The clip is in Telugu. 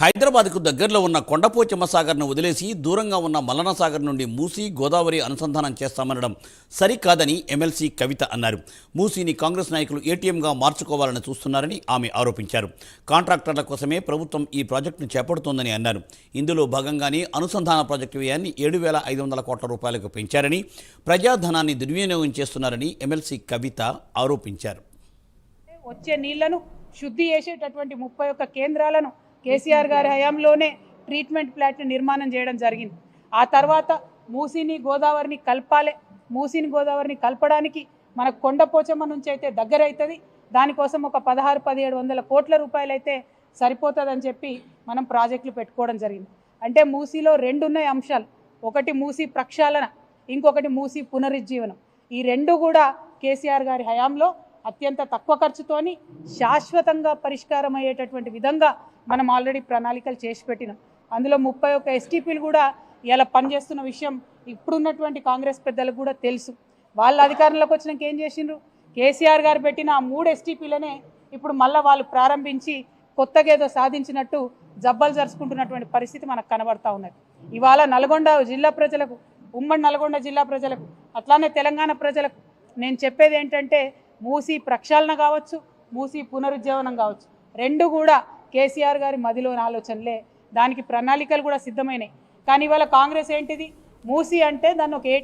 హైదరాబాద్కు దగ్గరలో ఉన్న కొండపోచమ్మ సాగర్ను వదిలేసి దూరంగా ఉన్న మల్లన సాగర్ నుండి మూసీ గోదావరి అనుసంధానం చేస్తామనడం సరికాదని ఎమ్మెల్సీ కవిత అన్నారు. మూసీని కాంగ్రెస్ నాయకులు ఏటీఎంగా మార్చుకోవాలని చూస్తున్నారని ఆమె ఆరోపించారు. కాంట్రాక్టర్ల కోసమే ప్రభుత్వం ఈ ప్రాజెక్టును చేపడుతోందని అన్నారు. ఇందులో భాగంగానే అనుసంధాన ప్రాజెక్టు వ్యయాన్ని ఏడు వేల ఐదు వందల కోట్ల రూపాయలకు పెంచారని ప్రజాధనాన్ని దుర్వినియోగం చేస్తున్నారని ఎమ్మెల్సీ కవిత ఆరోపించారు. వచ్చే నీళ్ళను శుద్ధి చేసేటటువంటి ముప్పై ఒక్క కేంద్రాలను కేసీఆర్ గారి హయాంలోనే ట్రీట్మెంట్ ప్లాంట్ నిర్మాణం చేయడం జరిగింది. ఆ తర్వాత మూసీని గోదావరిని కలపాలి మూసీని గోదావరిని కలపడానికి మనకు కొండపోచమ్మ నుంచి అయితే దగ్గర అవుతుంది దానికోసం ఒక పదహారు పదిహేడు వందల కోట్ల రూపాయలు అయితే సరిపోతుందని చెప్పి మనం ప్రాజెక్టులు పెట్టుకోవడం జరిగింది. అంటే మూసీలో రెండు ఉన్నాయి అంశాలు. ఒకటి మూసీ ప్రక్షాళన ఇంకొకటి మూసీ పునరుజ్జీవనం. ఈ రెండు కూడా కేసీఆర్ గారి హయాంలో అత్యంత తక్కువ ఖర్చుతోని శాశ్వతంగా పరిష్కారం అయ్యేటటువంటి విధంగా మనం ఆల్రెడీ ప్రణాళికలు చేసి పెట్టినాం. అందులో ముప్పై ఒక్క ఎస్టీపీలు కూడా ఇలా పనిచేస్తున్న విషయం ఇప్పుడున్నటువంటి కాంగ్రెస్ పెద్దలకు కూడా తెలుసు. వాళ్ళ అధికారంలోకి వచ్చినాక ఏం చేసిండ్రు? కేసీఆర్ గారు పెట్టిన ఆ మూడు ఎస్టీపీలనే ఇప్పుడు మళ్ళీ వాళ్ళు ప్రారంభించి కొత్తగా ఏదో సాధించినట్టు జబ్బలు జరుచుకుంటున్నటువంటి పరిస్థితి మనకు కనబడతా ఉన్నది. ఇవాళ నల్గొండ జిల్లా ప్రజలకు ఉమ్మడి నల్గొండ జిల్లా ప్రజలకు అట్లానే తెలంగాణ ప్రజలకు నేను చెప్పేది ఏంటంటే మూసి ప్రక్షాళన కావచ్చు మూసి పునరుజ్జీవనం కావచ్చు. రెండు కూడా కేసీఆర్ గారి మదిలోని ఆలోచనలే. దానికి ప్రణాళికలు కూడా సిద్ధమైనాయి. కానీ ఇవాళ కాంగ్రెస్ ఏంటిది? మూసి అంటే దాన్ని ఒక ఏ